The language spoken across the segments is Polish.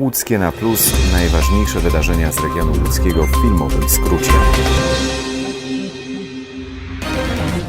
Łódzkie na plus najważniejsze wydarzenia z regionu łódzkiego w filmowym skrócie.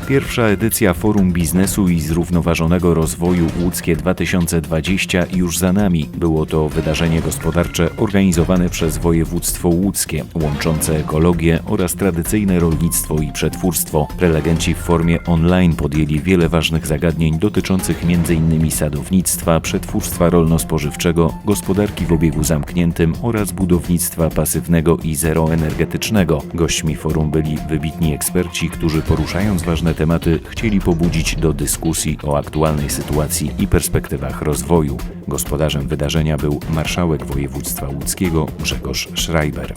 Pierwsza edycja Forum Biznesu i Zrównoważonego Rozwoju Łódzkie 2020 już za nami. Było to wydarzenie gospodarcze organizowane przez województwo łódzkie, łączące ekologię oraz tradycyjne rolnictwo i przetwórstwo. Prelegenci w formie online podjęli wiele ważnych zagadnień dotyczących m.in. sadownictwa, przetwórstwa rolno-spożywczego, gospodarki w obiegu zamkniętym oraz budownictwa pasywnego i zeroenergetycznego. Gośćmi forum byli wybitni eksperci, którzy poruszając ważne tematy chcieli pobudzić do dyskusji o aktualnej sytuacji i perspektywach rozwoju. Gospodarzem wydarzenia był marszałek województwa łódzkiego Grzegorz Schreiber.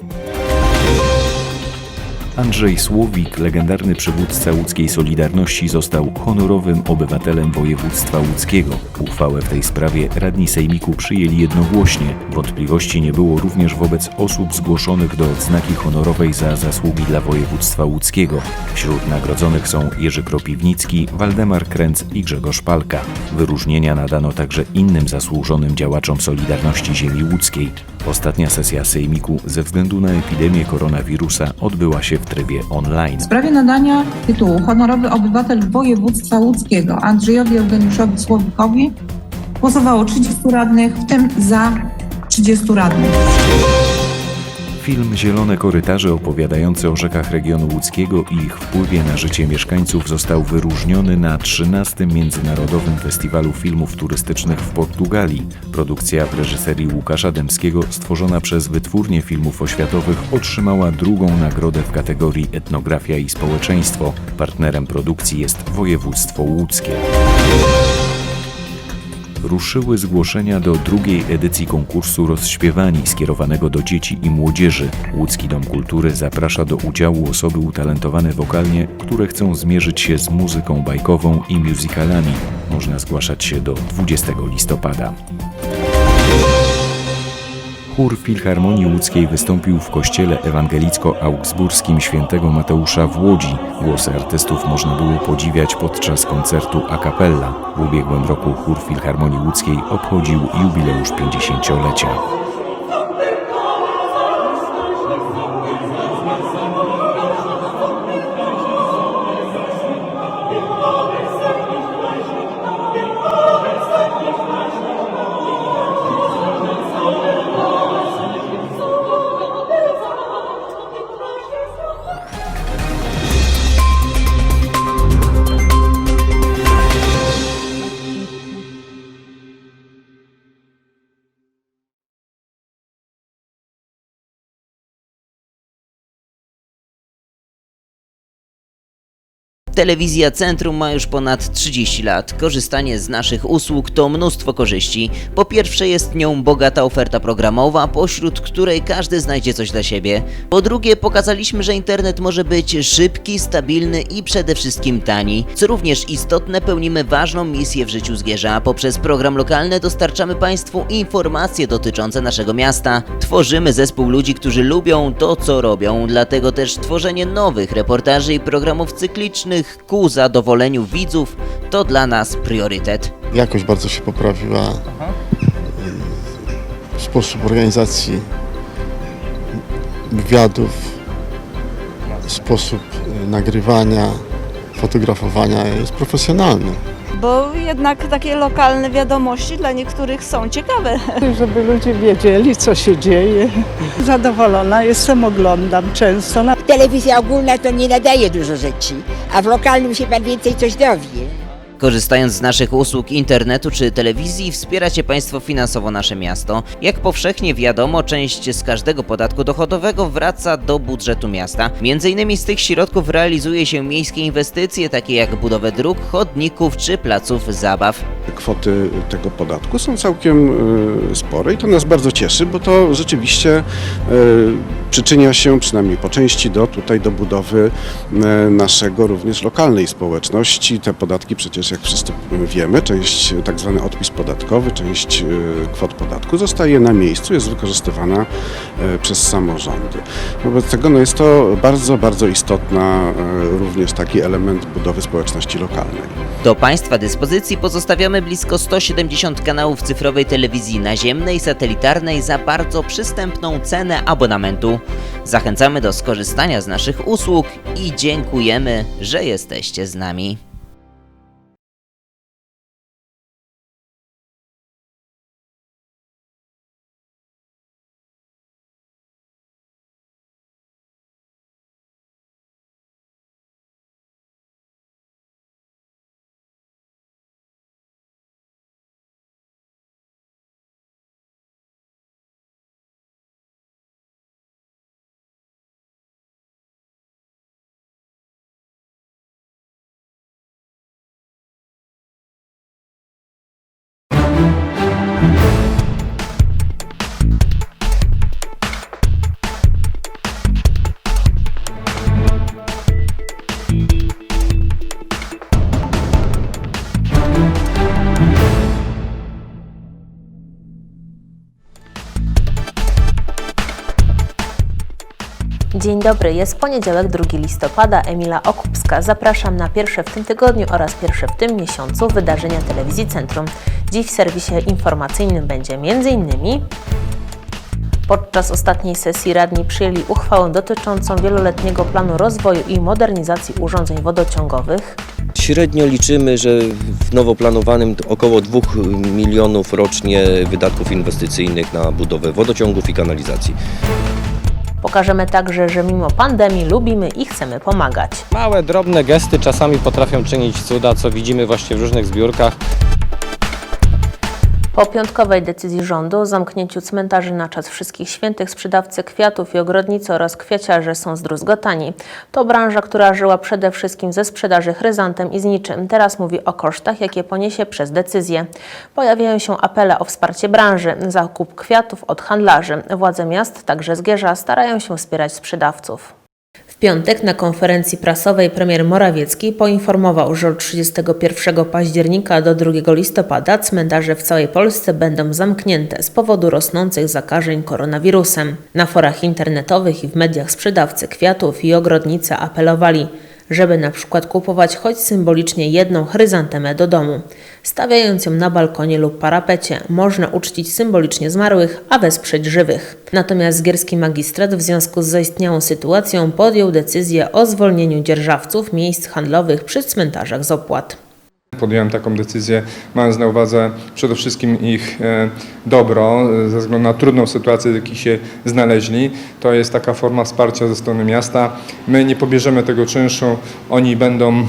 Andrzej Słowik, legendarny przywódca łódzkiej Solidarności, został honorowym obywatelem województwa łódzkiego. Uchwałę w tej sprawie radni sejmiku przyjęli jednogłośnie. Wątpliwości nie było również wobec osób zgłoszonych do odznaki honorowej za zasługi dla województwa łódzkiego. Wśród nagrodzonych są Jerzy Kropiwnicki, Waldemar Kręc i Grzegorz Palka. Wyróżnienia nadano także innym zasłużonym działaczom Solidarności Ziemi Łódzkiej. Ostatnia sesja sejmiku ze względu na epidemię koronawirusa odbyła się w trybie online. W sprawie nadania tytułu honorowy obywatel województwa łódzkiego Andrzejowi Eugeniuszowi Słowikowi głosowało 30 radnych, w tym za 30 radnych. Film Zielone korytarze opowiadający o rzekach regionu łódzkiego i ich wpływie na życie mieszkańców został wyróżniony na 13. Międzynarodowym Festiwalu Filmów Turystycznych w Portugalii. Produkcja w reżyserii Łukasza Dębskiego stworzona przez Wytwórnię Filmów Oświatowych otrzymała drugą nagrodę w kategorii Etnografia i Społeczeństwo. Partnerem produkcji jest województwo łódzkie ruszyły zgłoszenia do drugiej edycji konkursu Rozśpiewani skierowanego do dzieci i młodzieży. Łódzki Dom Kultury zaprasza do udziału osoby utalentowane wokalnie, które chcą zmierzyć się z muzyką bajkową i musicalami. Można zgłaszać się do 20 listopada. Chór Filharmonii Łódzkiej wystąpił w kościele ewangelicko-augsburskim świętego Mateusza w Łodzi. Głosy artystów można było podziwiać podczas koncertu a cappella. W ubiegłym roku Chór Filharmonii Łódzkiej obchodził jubileusz 50-lecia. Telewizja Centrum ma już ponad 30 lat. Korzystanie z naszych usług to mnóstwo korzyści. Po pierwsze jest nią bogata oferta programowa, pośród której każdy znajdzie coś dla siebie. Po drugie pokazaliśmy, że internet może być szybki, stabilny i przede wszystkim tani. Co również istotne, pełnimy ważną misję w życiu Zgierza. Poprzez program lokalny dostarczamy Państwu informacje dotyczące naszego miasta. Tworzymy zespół ludzi, którzy lubią to, co robią. Dlatego też tworzenie nowych reportaży i programów cyklicznych ku zadowoleniu widzów to dla nas priorytet. jakość bardzo się poprawiła. Sposób organizacji wywiadów, sposób y, nagrywania, fotografowania jest profesjonalny. Bo jednak takie lokalne wiadomości dla niektórych są ciekawe. żeby ludzie wiedzieli, co się dzieje. Zadowolona jestem, oglądam często. Na Telewizja ogólna to nie nadaje dużo rzeczy, a w lokalnym się pan więcej coś dowie. Korzystając z naszych usług internetu czy telewizji, wspieracie Państwo finansowo nasze miasto. Jak powszechnie wiadomo, część z każdego podatku dochodowego wraca do budżetu miasta. Między innymi z tych środków realizuje się miejskie inwestycje, takie jak budowę dróg, chodników czy placów zabaw. kwoty tego podatku są całkiem e, spore i to nas bardzo cieszy, bo to rzeczywiście e, przyczynia się przynajmniej po części do tutaj do budowy e, naszego również lokalnej społeczności. Te podatki przecież jak wszyscy wiemy, część tak zwany odpis podatkowy, część e, kwot podatku zostaje na miejscu, jest wykorzystywana e, przez samorządy. Wobec tego no jest to bardzo, bardzo istotna również taki element budowy społeczności lokalnej. Do Państwa dyspozycji pozostawiamy blisko 170 kanałów cyfrowej telewizji naziemnej, satelitarnej za bardzo przystępną cenę abonamentu. Zachęcamy do skorzystania z naszych usług i dziękujemy, że jesteście z nami. Dzień dobry, jest poniedziałek 2 listopada, Emila Okupska. Zapraszam na pierwsze w tym tygodniu oraz pierwsze w tym miesiącu wydarzenia Telewizji Centrum. Dziś w serwisie informacyjnym będzie m.in. Podczas ostatniej sesji radni przyjęli uchwałę dotyczącą wieloletniego planu rozwoju i modernizacji urządzeń wodociągowych. Średnio liczymy, że w nowo planowanym około 2 milionów rocznie wydatków inwestycyjnych na budowę wodociągów i kanalizacji. Pokażemy także, że mimo pandemii lubimy i chcemy pomagać. Małe, drobne gesty czasami potrafią czynić cuda, co widzimy właśnie w różnych zbiórkach. Po piątkowej decyzji rządu o zamknięciu cmentarzy na czas wszystkich świętych sprzedawcy kwiatów i ogrodnicy oraz kwiaciarze są zdruzgotani. To branża, która żyła przede wszystkim ze sprzedaży chryzantem i zniczym. Teraz mówi o kosztach, jakie poniesie przez decyzję. Pojawiają się apele o wsparcie branży, zakup kwiatów od handlarzy. Władze miast, także Zgierza, starają się wspierać sprzedawców. Piątek na konferencji prasowej premier Morawiecki poinformował, że od 31 października do 2 listopada cmentarze w całej Polsce będą zamknięte z powodu rosnących zakażeń koronawirusem. Na forach internetowych i w mediach sprzedawcy kwiatów i ogrodnicy apelowali, żeby na przykład kupować choć symbolicznie jedną chryzantemę do domu. Stawiając ją na balkonie lub parapecie, można uczcić symbolicznie zmarłych, a wesprzeć żywych. Natomiast zgierski magistrat w związku z zaistniałą sytuacją podjął decyzję o zwolnieniu dzierżawców miejsc handlowych przy cmentarzach z opłat. Podjąłem taką decyzję, mając na uwadze przede wszystkim ich e, dobro, e, ze względu na trudną sytuację, w jakiej się znaleźli. To jest taka forma wsparcia ze strony miasta. My nie pobierzemy tego czynszu, oni będą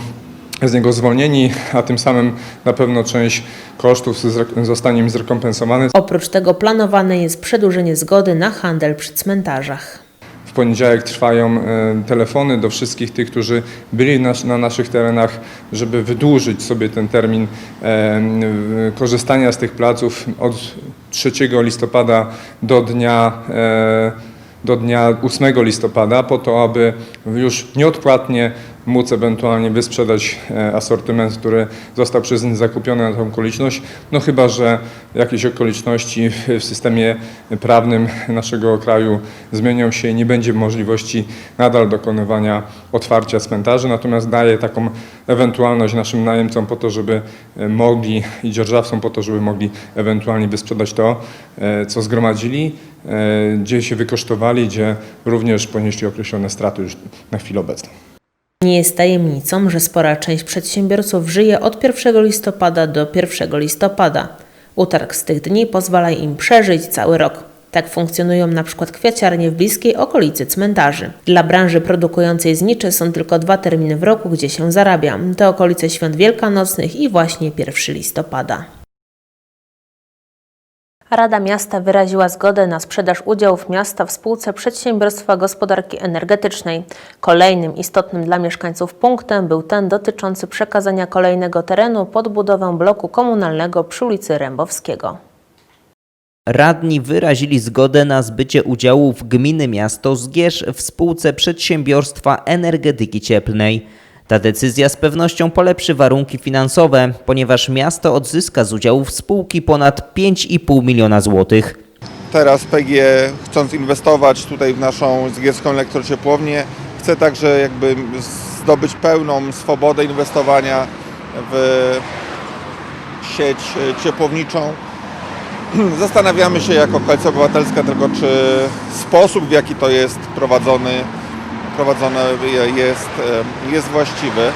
z niego zwolnieni, a tym samym na pewno część kosztów zostanie im zrekompensowana. Oprócz tego planowane jest przedłużenie zgody na handel przy cmentarzach. W poniedziałek trwają e, telefony do wszystkich tych, którzy byli na, na naszych terenach, żeby wydłużyć sobie ten termin e, korzystania z tych placów od 3 listopada do dnia, e, do dnia 8 listopada, po to, aby już nieodpłatnie móc ewentualnie wysprzedać e, asortyment, który został przez nich zakupiony na tą okoliczność, no chyba, że jakieś okoliczności w systemie prawnym naszego kraju zmienią się i nie będzie możliwości nadal dokonywania otwarcia cmentarzy, natomiast daje taką ewentualność naszym najemcom po to, żeby e, mogli i dzierżawcom po to, żeby mogli ewentualnie wysprzedać to, e, co zgromadzili, gdzie się wykosztowali, gdzie również ponieśli określone straty już na chwilę obecną. Nie jest tajemnicą, że spora część przedsiębiorców żyje od 1 listopada do 1 listopada. Utarg z tych dni pozwala im przeżyć cały rok. Tak funkcjonują na przykład kwiaciarnie w bliskiej okolicy cmentarzy. Dla branży produkującej znicze są tylko dwa terminy w roku, gdzie się zarabia. To okolice świąt wielkanocnych i właśnie 1 listopada. Rada Miasta wyraziła zgodę na sprzedaż udziałów miasta w spółce Przedsiębiorstwa Gospodarki Energetycznej. Kolejnym istotnym dla mieszkańców punktem był ten dotyczący przekazania kolejnego terenu pod budowę bloku komunalnego przy ulicy Rębowskiego. Radni wyrazili zgodę na zbycie udziałów gminy miasto Zgierz w spółce przedsiębiorstwa energetyki cieplnej. Ta decyzja z pewnością polepszy warunki finansowe, ponieważ miasto odzyska z udziałów spółki ponad 5,5 miliona złotych. Teraz PG chcąc inwestować tutaj w naszą zgierską elektrociepłownię chce także jakby zdobyć pełną swobodę inwestowania w sieć e, ciepłowniczą. Zastanawiamy się jako Koalicja Obywatelska tylko, czy sposób, w jaki to jest prowadzony, prowadzone jest, jest właściwy.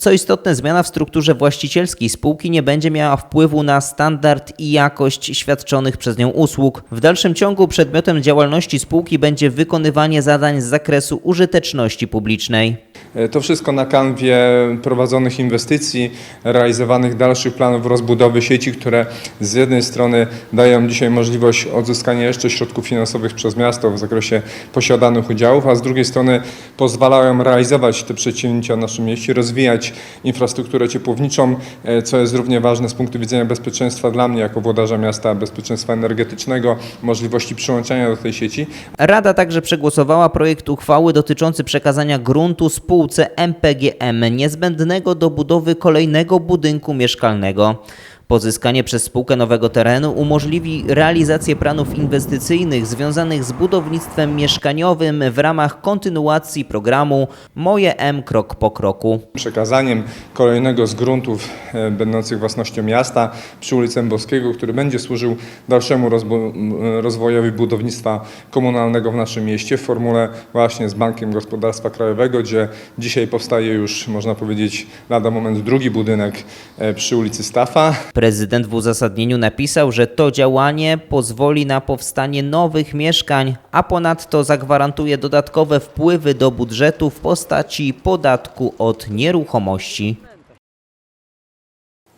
Co istotne, zmiana w strukturze właścicielskiej spółki nie będzie miała wpływu na standard i jakość świadczonych przez nią usług. W dalszym ciągu przedmiotem działalności spółki będzie wykonywanie zadań z zakresu użyteczności publicznej. E, To wszystko na kanwie prowadzonych inwestycji, realizowanych dalszych planów rozbudowy sieci, które z jednej strony dają dzisiaj możliwość odzyskania jeszcze środków finansowych przez miasto w zakresie posiadanych udziałów, a z drugiej strony pozwalają realizować te przedsięwzięcia w naszym mieście, rozwijać infrastrukturę ciepłowniczą, e, co jest równie ważne z punktu widzenia bezpieczeństwa dla mnie jako włodarza miasta, bezpieczeństwa energetycznego, możliwości przyłączenia do tej sieci, Rada także przegłosowała projekt uchwały dotyczący przekazania gruntu spółce MPGM niezbędnego do budowy kolejnego budynku mieszkalnego. Pozyskanie przez spółkę nowego terenu umożliwi realizację planów inwestycyjnych związanych z budownictwem mieszkaniowym w ramach kontynuacji programu Moje M krok po kroku. przekazaniem kolejnego z gruntów e, będących własnością miasta przy ulicy Boskiego, który będzie służył dalszemu rozwojowi budownictwa komunalnego w naszym mieście w formule właśnie z Bankiem Gospodarstwa Krajowego, gdzie dzisiaj powstaje już, można powiedzieć, lada moment drugi budynek e, przy ulicy Stafa. Prezydent w uzasadnieniu napisał, że to działanie pozwoli na powstanie nowych mieszkań, a ponadto zagwarantuje dodatkowe wpływy do budżetu w postaci podatku od nieruchomości.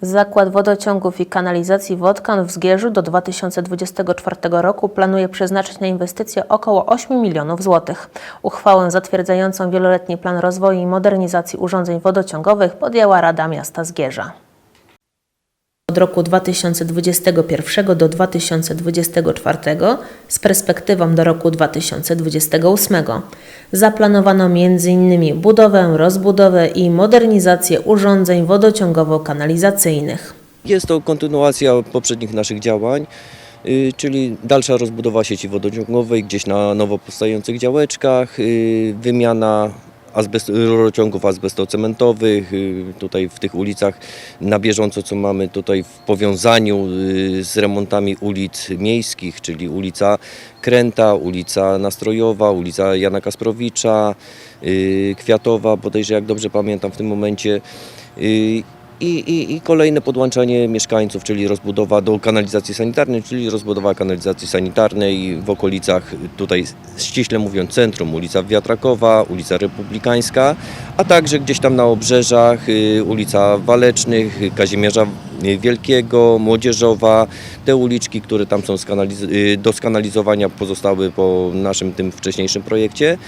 Zakład Wodociągów i Kanalizacji Wodkan w Zgierzu do 2024 roku planuje przeznaczyć na inwestycje około 8 milionów złotych. Uchwałę zatwierdzającą wieloletni plan rozwoju i modernizacji urządzeń wodociągowych podjęła Rada Miasta Zgierza. Od roku 2021 do 2024 z perspektywą do roku 2028 zaplanowano m.in. budowę, rozbudowę i modernizację urządzeń wodociągowo-kanalizacyjnych. Jest to kontynuacja poprzednich naszych działań, y, czyli dalsza rozbudowa sieci wodociągowej gdzieś na nowo powstających działeczkach, y, wymiana azbest, rurociągów azbestocementowych, y, tutaj w tych ulicach na bieżąco, co mamy tutaj w powiązaniu y, z remontami ulic miejskich, czyli ulica Kręta, ulica Nastrojowa, ulica Jana Kasprowicza, y, Kwiatowa, bodajże jak dobrze pamiętam w tym momencie. Y, i, i, I kolejne podłączanie mieszkańców, czyli rozbudowa do kanalizacji sanitarnej, czyli rozbudowa kanalizacji sanitarnej w okolicach, tutaj ściśle mówiąc centrum, ulica Wiatrakowa, ulica Republikańska, a także gdzieś tam na obrzeżach, y, ulica Walecznych, y, Kazimierza Wielkiego, Młodzieżowa, te uliczki, które tam są y, do skanalizowania pozostały po naszym tym wcześniejszym projekcie.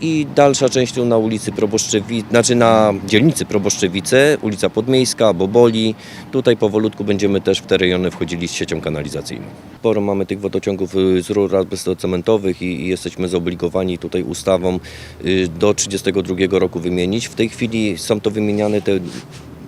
I dalsza część tu na ulicy Proboszczewice, znaczy na dzielnicy Proboszczewice, ulica Podmiejska, Boboli. Tutaj powolutku będziemy też w te rejony wchodzili z siecią kanalizacyjną. Sporo mamy tych wodociągów y, z rur azbestocementowych i, i jesteśmy zobligowani tutaj ustawą y, do 32 roku wymienić. W tej chwili są to wymieniane te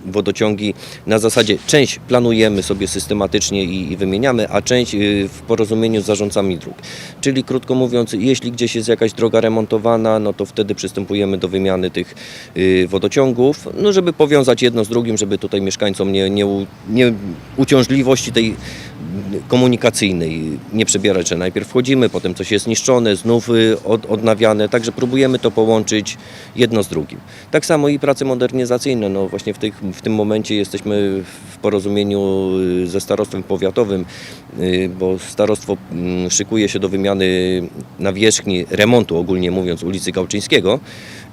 wodociągi na zasadzie część planujemy sobie systematycznie i, i wymieniamy, a część y, w porozumieniu z zarządcami dróg. Czyli krótko mówiąc, jeśli gdzieś jest jakaś droga remontowana, no to wtedy przystępujemy do wymiany tych y, wodociągów, no żeby powiązać jedno z drugim, żeby tutaj mieszkańcom nie, nie, nie uciążliwości tej komunikacyjnej nie przebierać, że najpierw wchodzimy, potem coś jest niszczone, znów y, od, odnawiane, także próbujemy to połączyć jedno z drugim. Tak samo i prace modernizacyjne, no właśnie w, tych, w tym momencie jesteśmy w porozumieniu y, ze starostwem powiatowym, y, bo starostwo mm, szykuje się do wymiany nawierzchni, remontu ogólnie mówiąc ulicy Gałczyńskiego.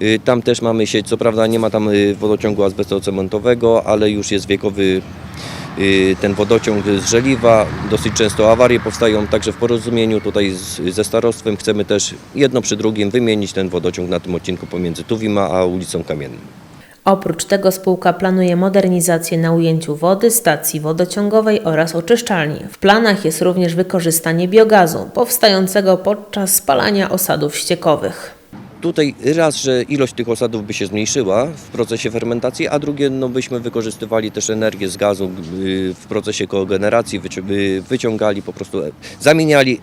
Y, Tam też mamy sieć, co prawda nie ma tam y, wodociągu azbestocementowego, ale już jest wiekowy y, ten wodociąg z Żeliwa. Dosyć często awarie powstają, także w porozumieniu tutaj z, ze starostwem chcemy też jedno przy drugim wymienić ten wodociąg na tym odcinku pomiędzy Tuwima a ulicą Kamienną. Oprócz tego spółka planuje modernizację na ujęciu wody, stacji wodociągowej oraz oczyszczalni. W planach jest również wykorzystanie biogazu powstającego podczas spalania osadów ściekowych. Tutaj raz, że ilość tych osadów by się zmniejszyła w procesie fermentacji, a drugie, no byśmy wykorzystywali też energię z gazu y, w procesie kogeneracji, wyci- wyciągali po prostu, zamieniali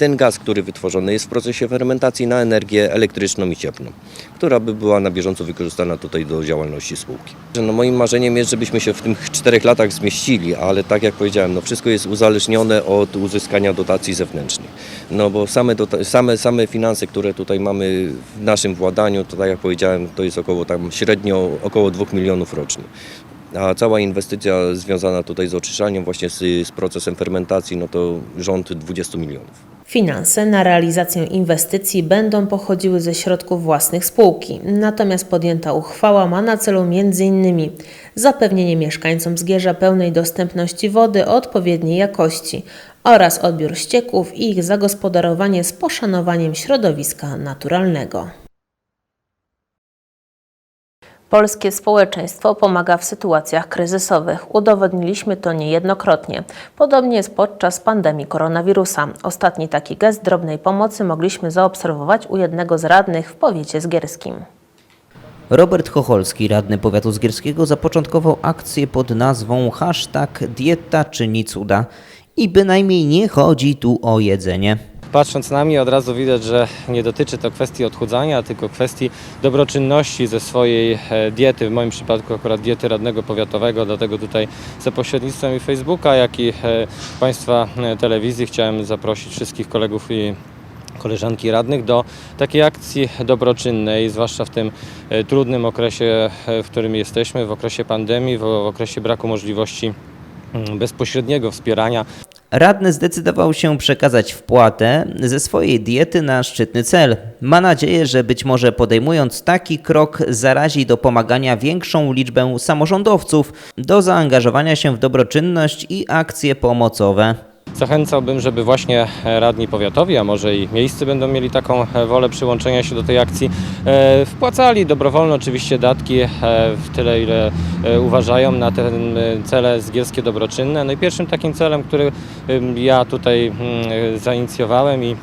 ten gaz, który wytworzony jest w procesie fermentacji na energię elektryczną i cieplną, która by była na bieżąco wykorzystana tutaj do działalności spółki. No moim marzeniem jest, żebyśmy się w tych czterech latach zmieścili, ale tak jak powiedziałem, no wszystko jest uzależnione od uzyskania dotacji zewnętrznych. No bo same, same, same finanse, które tutaj mamy w naszym władaniu, to tak jak powiedziałem, to jest około tam średnio około 2 milionów rocznie. A cała inwestycja związana tutaj z oczyszczaniem, właśnie z, z procesem fermentacji, no to rząd 20 milionów. Finanse na realizację inwestycji będą pochodziły ze środków własnych spółki, natomiast podjęta uchwała ma na celu m.in. zapewnienie mieszkańcom Zgierza pełnej dostępności wody odpowiedniej jakości oraz odbiór ścieków i ich zagospodarowanie z poszanowaniem środowiska naturalnego. Polskie społeczeństwo pomaga w sytuacjach kryzysowych. Udowodniliśmy to niejednokrotnie. Podobnie jest podczas pandemii koronawirusa. Ostatni taki gest drobnej pomocy mogliśmy zaobserwować u jednego z radnych w powiecie zgierskim. Robert Chocholski, radny powiatu zgierskiego, zapoczątkował akcję pod nazwą hashtag dieta czyni cuda. I bynajmniej nie chodzi tu o jedzenie. Patrząc na mnie od razu widać, że nie dotyczy to kwestii odchudzania, tylko kwestii dobroczynności ze swojej e, diety, w moim przypadku akurat diety radnego powiatowego, dlatego tutaj za pośrednictwem i Facebooka, jak i e, Państwa e, telewizji chciałem zaprosić wszystkich kolegów i koleżanki radnych do takiej akcji dobroczynnej, zwłaszcza w tym trudnym okresie, w którym jesteśmy, w okresie pandemii, w w okresie braku możliwości mm, bezpośredniego wspierania Radny zdecydował się przekazać wpłatę ze swojej diety na szczytny cel. Ma nadzieję, że być może podejmując taki krok zarazi do pomagania większą liczbę samorządowców do zaangażowania się w dobroczynność i akcje pomocowe. Zachęcałbym, żeby właśnie radni powiatowi, a może i miejscy będą mieli taką e, wolę przyłączenia się do tej akcji, e, wpłacali dobrowolne oczywiście datki e, w tyle, ile e, uważają na te cele zgierskie dobroczynne. No i pierwszym takim celem, który ja tutaj mm, zainicjowałem i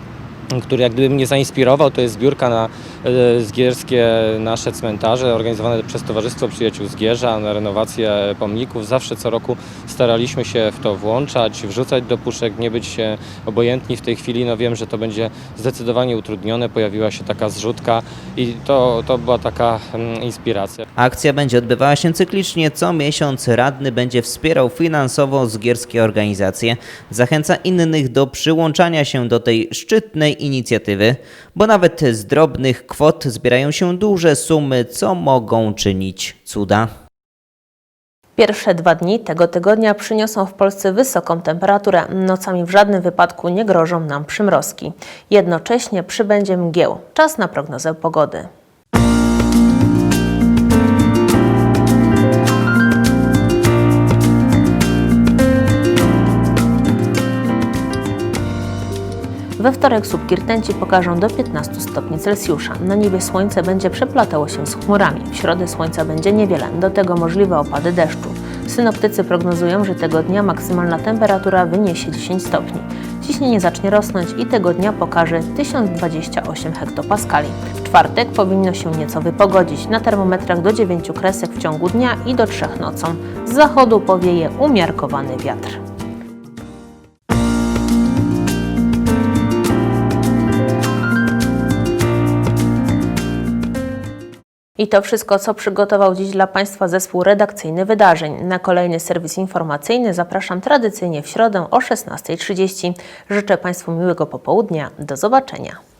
który jak gdyby mnie zainspirował, to jest zbiórka na e, zgierskie nasze cmentarze organizowane przez Towarzystwo Przyjaciół Zgierza na renowację pomników. Zawsze co roku staraliśmy się w to włączać, wrzucać do puszek, nie być obojętni w tej chwili. No wiem, że to będzie zdecydowanie utrudnione, pojawiła się taka zrzutka i to, to była taka mm, inspiracja. Akcja będzie odbywała się cyklicznie. Co miesiąc radny będzie wspierał finansowo zgierskie organizacje. Zachęca innych do przyłączania się do tej szczytnej inicjatywy, bo nawet z drobnych kwot zbierają się duże sumy, co mogą czynić cuda. Pierwsze dwa dni tego tygodnia przyniosą w Polsce wysoką temperaturę. Nocami w żadnym wypadku nie grożą nam przymrozki. Jednocześnie przybędzie mgieł. Czas na prognozę pogody. We wtorek słupki rtęci pokażą do 15 stopni Celsjusza. Na niebie słońce będzie przeplatało się z chmurami. W środę słońca będzie niewiele, do tego możliwe opady deszczu. Synoptycy prognozują, że tego dnia maksymalna temperatura wyniesie 10 stopni. Ciśnienie zacznie rosnąć i tego dnia pokaże 1028 hektopaskali. W czwartek powinno się nieco wypogodzić. Na termometrach do 9 kresek w ciągu dnia i do 3 nocą. Z zachodu powieje umiarkowany wiatr. I to wszystko, co przygotował dziś dla Państwa zespół redakcyjny wydarzeń. Na kolejny serwis informacyjny zapraszam tradycyjnie w środę o 16.30. Życzę Państwu miłego popołudnia. Do zobaczenia.